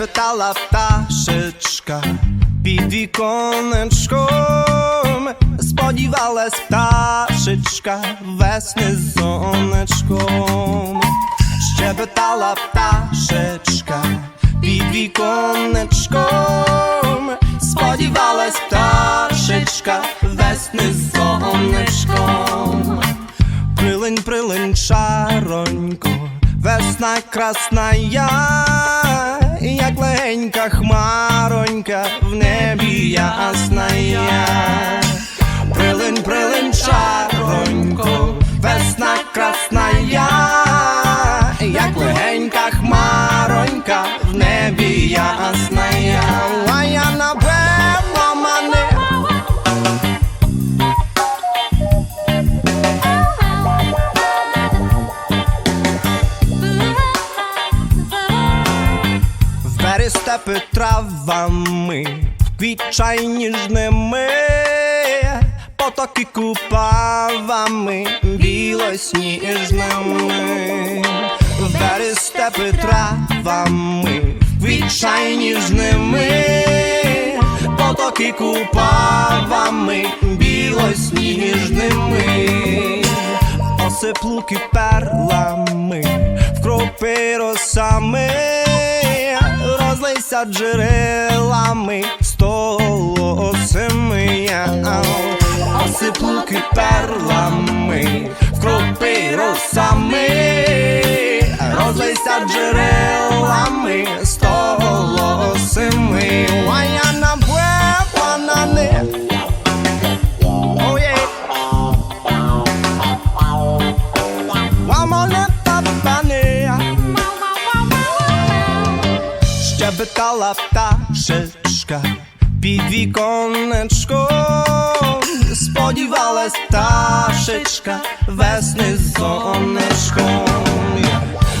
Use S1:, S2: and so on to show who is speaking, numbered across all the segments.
S1: Щебетала пташечка під віконечком, сподівалась пташечка весни сонечком. Щебетала пташечка під віконечком, сподівалась пташечка весни сонечком. Прилинь, прилинь, шаронько, весна красна я, як легенька хмаронька в небі ясна степи травами, квітчай ніжними, потоки купавами, білосніжними, Двері степи травами, квітчай ніжними, потоки купавами, білосніжними осиплуки перлами, вкропи росами, розлийся джерелами столосими, осиплуки перлами, вкропи росами, розлися джерелами щебетала пташечка під віконечком, сподівалась пташечка весни з сонечком,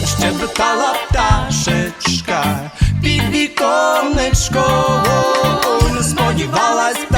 S1: щебетала пташечка під віконечком, сподівалась.